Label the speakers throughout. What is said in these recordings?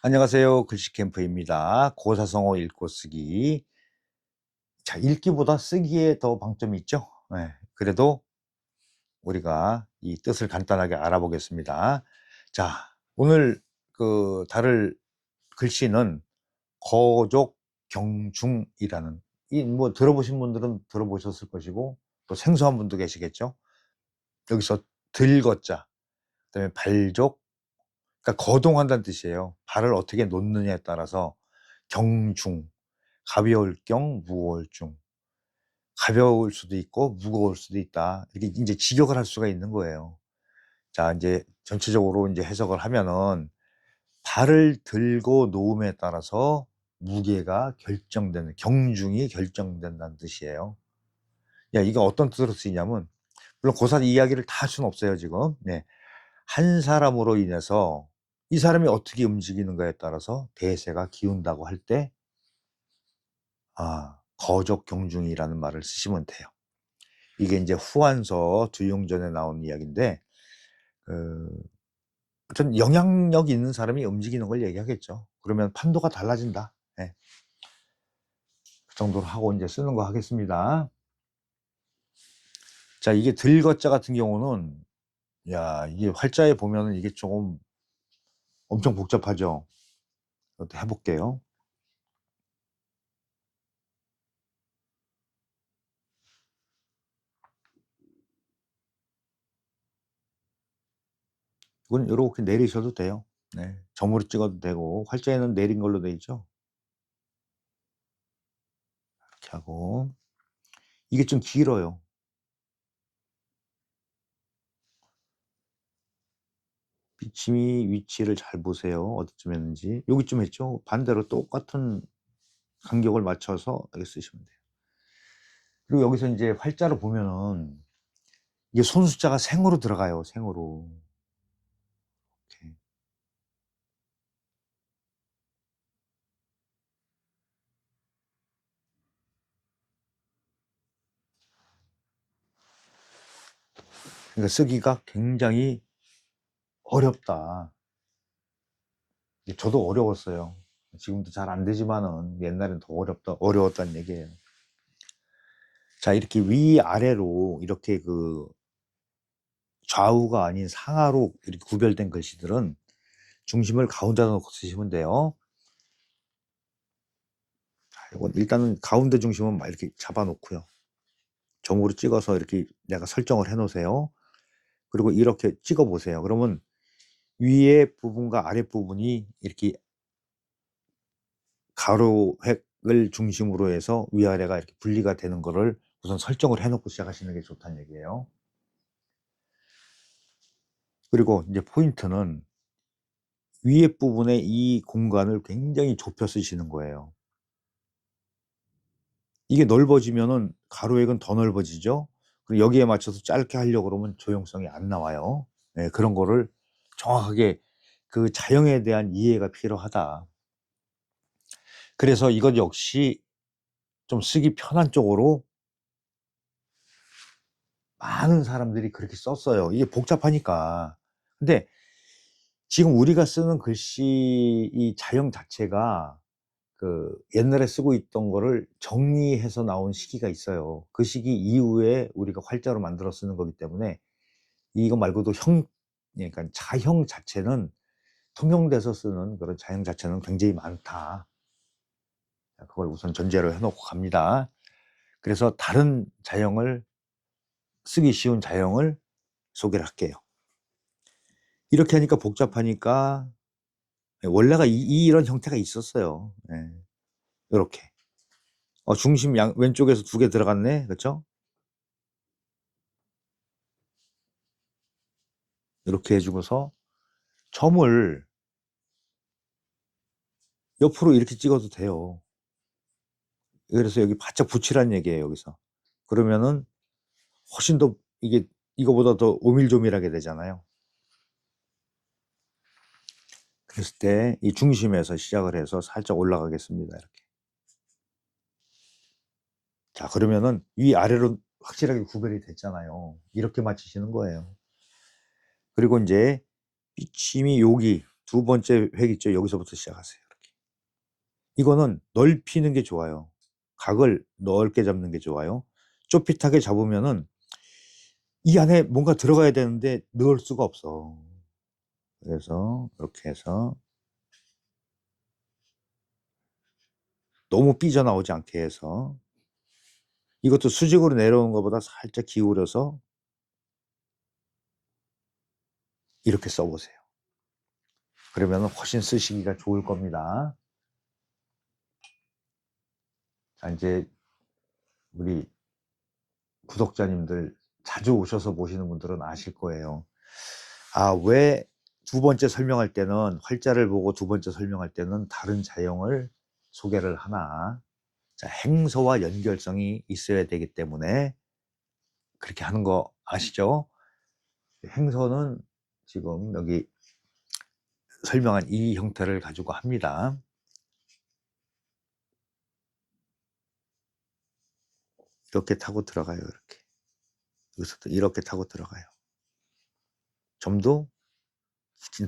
Speaker 1: 안녕하세요. 글씨캠프입니다. 고사성어 읽고 쓰기. 자, 읽기보다 쓰기에 더 방점이 있죠. 네, 그래도 우리가 이 뜻을 간단하게 알아보겠습니다. 자, 오늘 그 다룰 글씨는 거족 경중이라는 이 뭐 들어보신 분들은 들어보셨을 것이고 또 생소한 분도 계시겠죠. 여기서 들거자, 그다음에 발족, 그러니까 거동한다는 뜻이에요. 발을 어떻게 놓느냐에 따라서 경중, 가벼울 경, 무거울 중. 가벼울 수도 있고 무거울 수도 있다. 이렇게 이제 직역을 할 수가 있는 거예요. 자, 이제 전체적으로 이제 해석을 하면은 발을 들고 놓음에 따라서 무게가 결정되는 경중이 결정된다는 뜻이에요. 야, 이거 어떤 뜻으로 쓰이냐면 물론 고사 이야기를 다 할 수는 없어요, 지금. 네. 한 사람으로 인해서 이 사람이 어떻게 움직이는가에 따라서 대세가 기운다고 할 때, 아, 거적 경중이라는 말을 쓰시면 돼요. 이게 이제 후한서 두용전에 나온 이야기인데, 그, 전 영향력 있는 사람이 움직이는 걸 얘기하겠죠. 그러면 판도가 달라진다. 네. 그 정도로 하고 이제 쓰는 거 하겠습니다. 자, 이게 들거자 같은 경우는, 야, 이게 활자에 보면은 이게 조금 엄청 복잡하죠. 해볼게요. 이건 이렇게 내리셔도 돼요. 네. 점으로 찍어도 되고, 활자에는 내린 걸로 돼 있죠. 이렇게 하고, 이게 좀 길어요. 비침이 위치를 잘 보세요. 어디쯤 했는지. 여기쯤 했죠. 반대로 똑같은 간격을 맞춰서 여기 쓰시면 돼요. 그리고 여기서 이제 활자를 보면은 이게 손숫자가 생으로 들어가요. 생으로. 이렇게. 그러니까 쓰기가 굉장히 어렵다. 저도 어려웠어요. 지금도 잘 안 되지만은 옛날엔 더 어렵다, 어려웠다는 얘기예요. 자, 이렇게 위아래로 이렇게 그 좌우가 아닌 상하로 이렇게 구별된 글씨들은 중심을 가운데 놓고 쓰시면 돼요. 일단은 가운데 중심은 막 이렇게 잡아 놓고요. 점으로 찍어서 이렇게 내가 설정을 해 놓으세요. 그리고 이렇게 찍어 보세요. 그러면 위에 부분과 아래 부분이 이렇게 가로획을 중심으로 해서 위아래가 이렇게 분리가 되는 거를 우선 설정을 해놓고 시작하시는 게 좋다는 얘기예요. 그리고 이제 포인트는 위에 부분에 이 공간을 굉장히 좁혀 쓰시는 거예요. 이게 넓어지면은 가로획은 더 넓어지죠. 그리고 여기에 맞춰서 짧게 하려고 그러면 조형성이 안 나와요. 네, 그런 거를 정확하게 그 자형에 대한 이해가 필요하다. 그래서 이것 역시 좀 쓰기 편한 쪽으로 많은 사람들이 그렇게 썼어요. 이게 복잡하니까. 근데 지금 우리가 쓰는 글씨 이 자형 자체가 그 옛날에 쓰고 있던 거를 정리해서 나온 시기가 있어요. 그 시기 이후에 우리가 활자로 만들어 쓰는 거기 때문에 이거 말고도 형, 그러니까 자형 자체는 통용돼서 쓰는 그런 자형 자체는 굉장히 많다. 그걸 우선 전제로 해놓고 갑니다. 그래서 다른 자형을 쓰기 쉬운 자형을 소개를 할게요. 이렇게 하니까 복잡하니까 원래가 이, 이런 형태가 있었어요. 네. 이렇게 어, 중심 양 왼쪽에서 두 개 들어갔네, 그렇죠? 이렇게 해주고서 점을 옆으로 이렇게 찍어도 돼요. 그래서 여기 바짝 붙이란 얘기예요, 여기서. 그러면은 훨씬 더 이게 이거보다 더 오밀조밀하게 되잖아요. 그랬을 때 이 중심에서 시작을 해서 살짝 올라가겠습니다. 이렇게. 자, 그러면은 위 아래로 확실하게 구별이 됐잖아요. 이렇게 맞추시는 거예요. 그리고 이제 비침이 여기 두 번째 획 있죠. 여기서부터 시작하세요. 이렇게. 이거는 넓히는 게 좋아요. 각을 넓게 잡는 게 좋아요. 좁빗하게 잡으면은 이 안에 뭔가 들어가야 되는데 넣을 수가 없어. 그래서 이렇게 해서 너무 삐져나오지 않게 해서 이것도 수직으로 내려오는 것보다 살짝 기울여서 이렇게 써보세요. 그러면 훨씬 쓰시기가 좋을 겁니다. 자, 이제 우리 구독자님들 자주 오셔서 보시는 분들은 아실 거예요. 아, 왜 두 번째 설명할 때는 활자를 보고 두 번째 설명할 때는 다른 자형을 소개를 하나. 자, 행서와 연결성이 있어야 되기 때문에 그렇게 하는 거 아시죠? 행서는 지금 여기 설명한 이 형태를 가지고 합니다. 이렇게 타고 들어가요. 이렇게. 여기서도 이렇게 타고 들어가요. 점도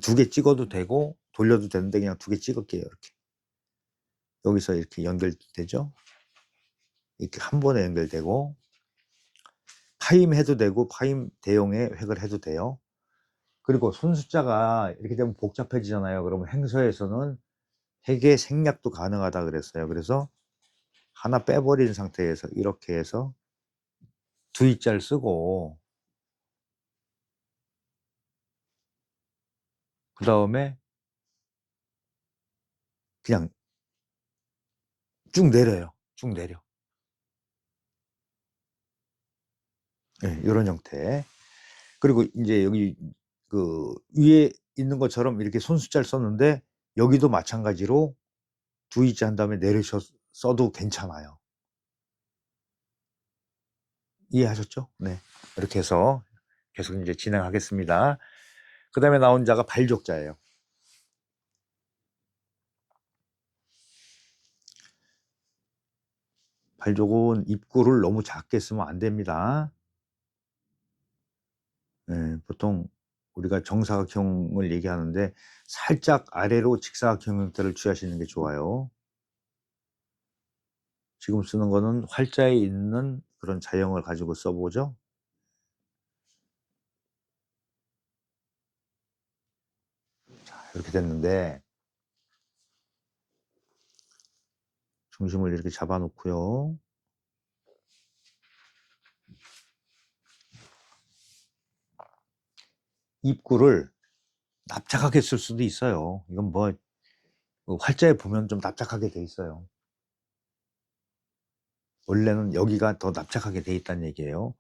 Speaker 1: 두 개 찍어도 되고 돌려도 되는데 그냥 두 개 찍을게요. 이렇게. 여기서 이렇게 연결되죠. 이렇게 한 번에 연결되고 파임 해도 되고 파임 대용의 획을 해도 돼요. 그리고 손숫자가 이렇게 되면 복잡해지잖아요. 그러면 행서에서는 획의 생략도 가능하다 그랬어요. 그래서 하나 빼버린 상태에서 이렇게 해서 두 이자를 쓰고 그 다음에 그냥 쭉 내려요. 쭉 내려. 네, 이런 형태. 그리고 이제 여기 그 위에 있는 것처럼 이렇게 손숫자를 썼는데 여기도 마찬가지로 두 이자 한 다음에 내리셔 써도 괜찮아요. 이해하셨죠? 네. 이렇게 해서 계속 이제 진행하겠습니다. 그 다음에 나온 자가 발족자예요. 발족은 입구를 너무 작게 쓰면 안 됩니다. 네, 보통 우리가 정사각형을 얘기하는데 살짝 아래로 직사각형 형태를 취하시는 게 좋아요. 지금 쓰는 거는 활자에 있는 그런 자형을 가지고 써보죠. 자, 이렇게 됐는데 중심을 이렇게 잡아 놓고요. 입구를 납작하게 쓸 수도 있어요. 이건 뭐 활자에 보면 좀 납작하게 돼 있어요. 원래는 여기가 더 납작하게 돼 있다는 얘기예요.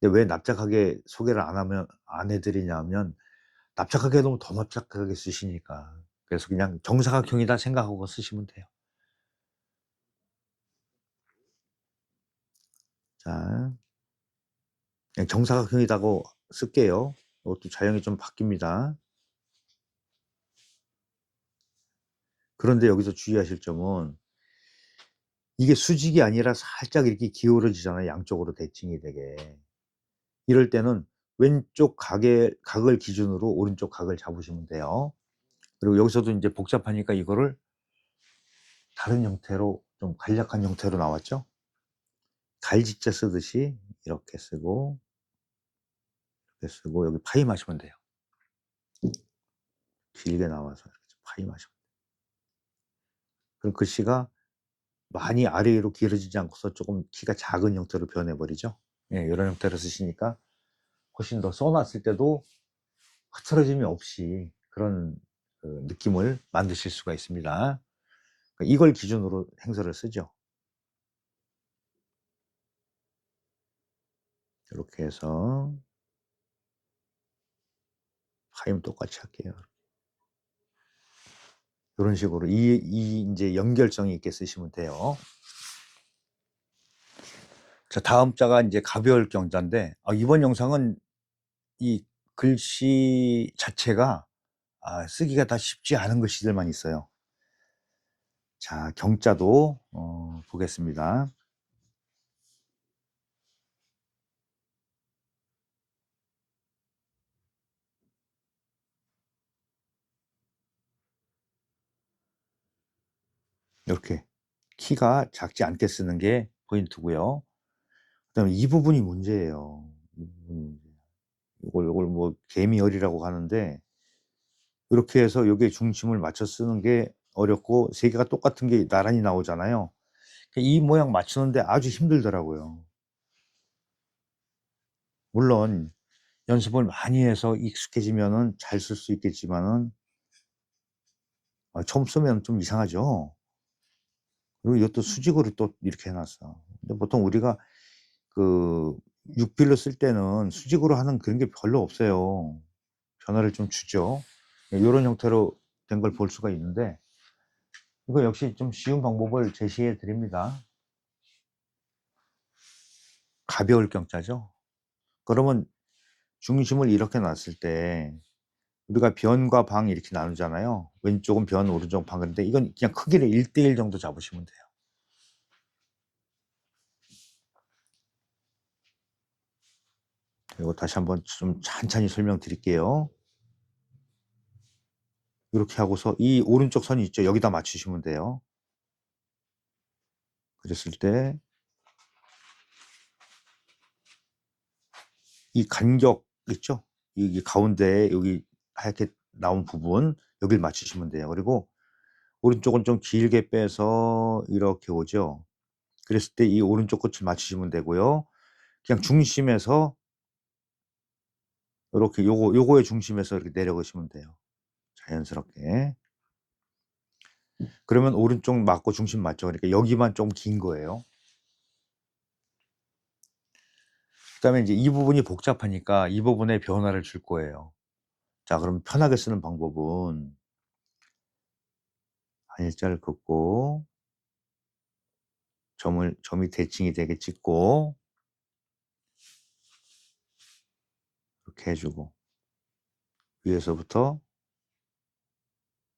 Speaker 1: 근데 왜 납작하게 소개를 안 하면 안 해드리냐면 납작하게 해놓으면 더 납작하게 쓰시니까 그래서 그냥 정사각형이다 생각하고 쓰시면 돼요. 자, 그냥 정사각형이라고 쓸게요. 이것도 자형이 좀 바뀝니다. 그런데 여기서 주의하실 점은 이게 수직이 아니라 살짝 이렇게 기울어지잖아요. 양쪽으로 대칭이 되게. 이럴 때는 왼쪽 각의, 각을 기준으로 오른쪽 각을 잡으시면 돼요. 그리고 여기서도 이제 복잡하니까 이거를 다른 형태로 좀 간략한 형태로 나왔죠. 갈지자 쓰듯이 이렇게 쓰고 쓰고 여기 파임하시면 돼요. 길게 나와서 이렇게 파임하시면 돼요. 그럼 글씨가 많이 아래로 길어지지 않고서 조금 키가 작은 형태로 변해버리죠. 예, 이런 형태로 쓰시니까 훨씬 더 써놨을 때도 흐트러짐이 없이 그런 그 느낌을 만드실 수가 있습니다. 그러니까 이걸 기준으로 행서를 쓰죠. 이렇게 해서 파임 똑같이 할게요. 이런 식으로 이, 이 이제 연결성이 있게 쓰시면 돼요. 자, 다음 자가 이제 가벼울 경자인데 아, 이번 영상은 이 글씨 자체가 아, 쓰기가 다 쉽지 않은 글씨들만 있어요. 자, 경자도 어, 보겠습니다. 이렇게 키가 작지 않게 쓰는 게 포인트고요. 그다음에 이 부분이 문제예요. 이걸 요걸 뭐 개미열이라고 하는데 이렇게 해서 요게 중심을 맞춰 쓰는 게 어렵고 세 개가 똑같은 게 나란히 나오잖아요. 이 모양 맞추는데 아주 힘들더라고요. 물론 연습을 많이 해서 익숙해지면은 잘 쓸 수 있겠지만은 아 처음 쓰면 좀 이상하죠. 그리고 이것도 수직으로 또 이렇게 해 놨어. 근데 보통 우리가 그 육필로 쓸 때는 수직으로 하는 그런 게 별로 없어요. 변화를 좀 주죠. 예 요런 형태로 된 걸 볼 수가 있는데 이거 역시 좀 쉬운 방법을 제시해 드립니다. 가벼울 경자죠. 그러면 중심을 이렇게 놨을 때 우리가 변과 방 이렇게 나누잖아요. 왼쪽은 변, 오른쪽은 방 그런데 이건 그냥 크기를 1:1 정도 잡으시면 돼요. 요거 다시 한번 좀 찬찬히 설명드릴게요. 요렇게 하고서 이 오른쪽 선이 있죠. 여기다 맞추시면 돼요. 그랬을 때 이 간격 있죠? 여기 가운데에 여기 하얗게 나온 부분 여길 맞추시면 돼요. 그리고 오른쪽은 좀 길게 빼서 이렇게 오죠. 그랬을 때 이 오른쪽 끝을 맞추시면 되고요. 그냥 중심에서 요렇게 요거 요거의 중심에서 이렇게 내려가시면 돼요. 자연스럽게. 그러면 오른쪽 맞고 중심 맞죠. 그러니까 여기만 좀 긴 거예요. 그다음에 인제 이 부분이 복잡하니까 이 부분에 변화를 줄 거예요. 자 그럼 편하게 쓰는 방법은 한 일자를 긋고 점을 점이 대칭이 되게 찍고 이렇게 해 주고 위에서부터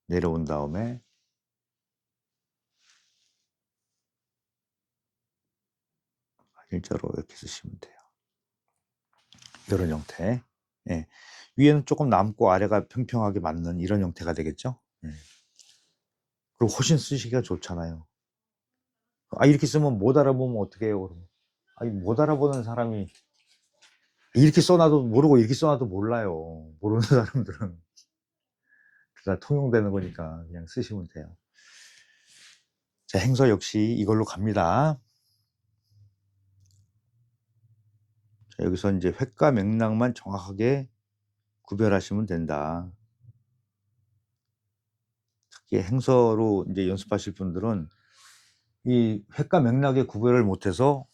Speaker 1: 내려온 다음에 일자로 이렇게 쓰시면 돼요. 요런 형태. 예. 위에는 쪼끔 남고 아래가 평평하게 맞는 이런 형태가 되겠죠? 예. 그리고 훨씬 쓰시기가 좋잖아요. 아 이렇게 쓰면 못 알아보면 어떡해요 그러면. 아이 못 알아보는 사람이 이렇게 써 놔도 모르고 이렇게 써 놔도 몰라요. 모르는 사람들은. 다 통용되는 거니까 그냥 쓰시면 돼요. 자 행서 역시 이걸로 갑니다. 자 여기서 인제 획과 맥락만 정확하게 구별하시면 된다. 특히 행서로 인제 연습하실 분들은 이 획과 맥락의 구별을 못해서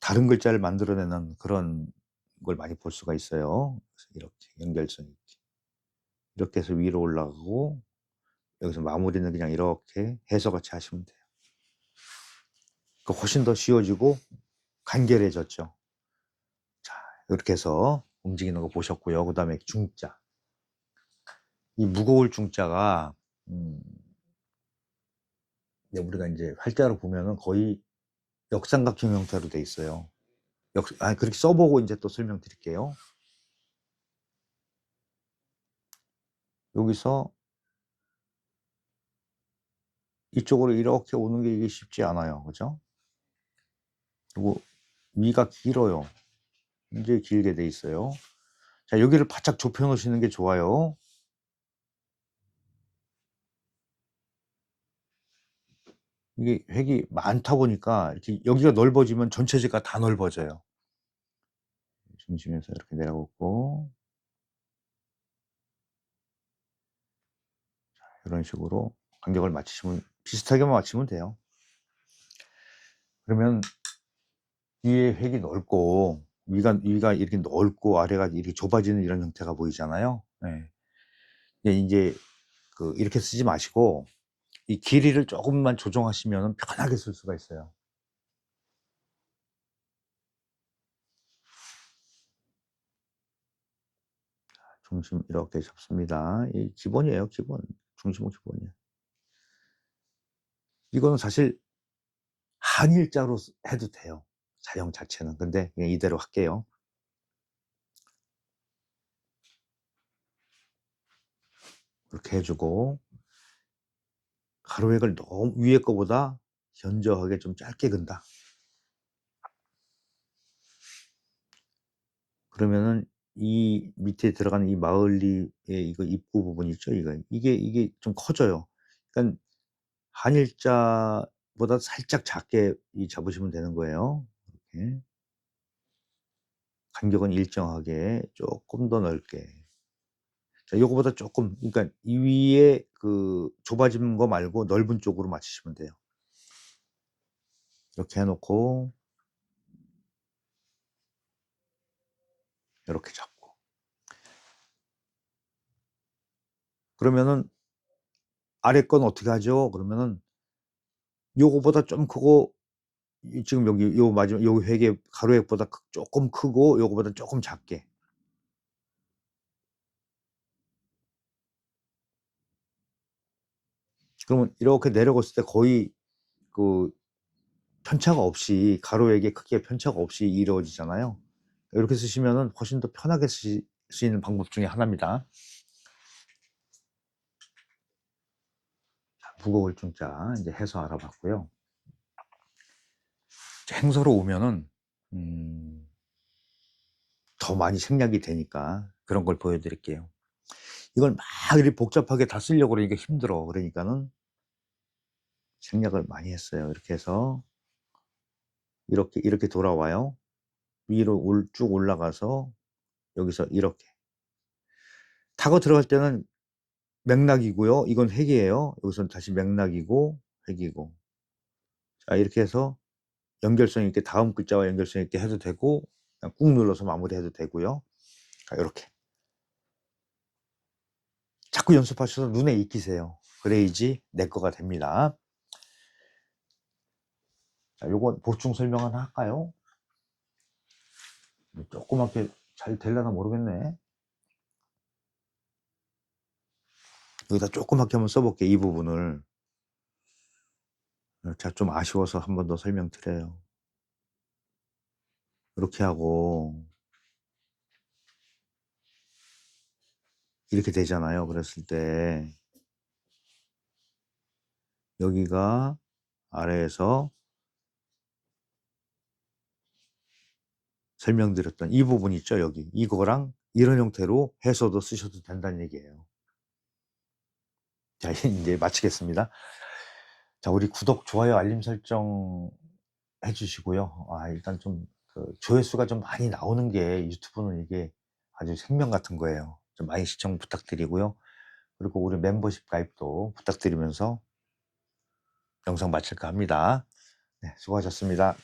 Speaker 1: 다른 글자를 만들어내는 그런 걸 많이 볼 수가 있어요. 이렇게 연결선이 이렇게. 이렇게 해서 위로 올라가고 여기서 마무리는 그냥 이렇게 해서같이 하시면 돼요. 그 훨씬 더 쉬워지고 간결해졌죠. 자 요렇게 해서 움직이는 거 보셨고요. 그 다음에 중자. 이 무거울 중자가 음네 우리가 인제 활자로 보면은 거의 역삼각형 형태로 돼 있어요. 역 아 그렇게 써 보고 인제 또 설명드릴게요. 여기서 이쪽으로 이렇게 오는 게 이게 쉽지 않아요. 그죠? 그리고 위가 길어요. 굉장히 길게 돼 있어요. 자 여기를 바짝 좁혀 놓으시는 게 좋아요. 이게 획이 많다 보니까 이렇게 여기가 넓어지면 전체지가 다 넓어져요. 중심에서 이렇게 내려오고 자 요런 식으로 간격을 맞추시면 비슷하게만 맞추면 돼요. 그러면 위에 획이 넓고 위가 위가 이렇게 넓고 아래가 이렇게 좁아지는 이런 형태가 보이잖아요. 예. 예 인제 그 이렇게 쓰지 마시고 이 길이를 쪼금만 조정하시면은 편하게 쓸 수가 있어요. 자 중심 이렇게 잡습니다. 이 기본이에요, 기본. 중심은 기본이에요. 이거는 사실 한일자로 쓰 해도 돼요, 자형 자체는. 근데 그냥 이대로 할게요. 이렇게 해 주고 가로획을 너무 위에 거보다 현저하게 좀 짧게 근다. 그러면은 이 밑에 들어가는 이 마을리의 이거 입구 부분 있죠? 이거 이게 이게 좀 커져요. 그러니까 한일자보다 살짝 작게 이 잡으시면 되는 거예요. 이렇게. 간격은 일정하게 조금 더 넓게. 자, 요거보다 조금 그러니까 이 위에 그 좁아진 거 말고 넓은 쪽으로 맞추시면 돼요. 이렇게 해 놓고 이렇게 잡고. 그러면은 아래 건 어떻게 하죠? 그러면은 요거보다 좀 크고 이 지금 여기 요 마지막 요 가로획보다 크 쪼끔 크고 요거보다 쪼끔 작게. 그러면 이렇게 내려갔을 때 거의 그 편차가 없이 가로획의 크기에 편차가 없이 이루어지잖아요. 이렇게 쓰시면은 훨씬 더 편하게 쓰실 수 있는 방법 중에 하나입니다. 자, 북어울중자 인제 해서 알아봤고요. 자, 행서로 오면은 음. 더 많이 생략이 되니까 그런 걸 보여 드릴게요. 이걸 막 이렇게 복잡하게 다 쓰려고 그러니까 힘들어. 그러니까는 생략을 많이 했어요. 이렇게 해서 이렇게 이렇게 돌아와요. 위로 올 쭉 올라가서 여기서 이렇게. 타고 들어갈 때는 맥락이고요. 이건 획이에요. 여기서는 다시 맥락이고 획이고. 자, 이렇게 해서 연결성 있게 다음 글자와 연결성 있게 해도 되고 꾹 눌러서 마무리해도 되고요. 자, 요렇게. 자꾸 연습하셔서 눈에 익히세요. 그래야지 내 거가 됩니다. 자, 요거 보충 설명 하나 할까요? 조그맣게 잘 되려나 모르겠네. 여기다 조그맣게 한번 써볼게요. 이 부분을. 제가 좀 아쉬워서 한 번 더 설명드려요. 이렇게 하고 이렇게 되잖아요. 그랬을 때 여기가 아래에서 설명드렸던 이 부분 있죠. 여기 이거랑 이런 형태로 해서도 쓰셔도 된다는 얘기예요. 자, 이제 마치겠습니다. 자, 우리 구독, 좋아요, 알림 설정 해주시고요. 아, 일단 좀, 그, 조회수가 좀 많이 나오는 게 유튜브는 이게 아주 생명 같은 거예요. 좀 많이 시청 부탁드리고요. 그리고 우리 멤버십 가입도 부탁드리면서 영상 마칠까 합니다. 네, 수고하셨습니다.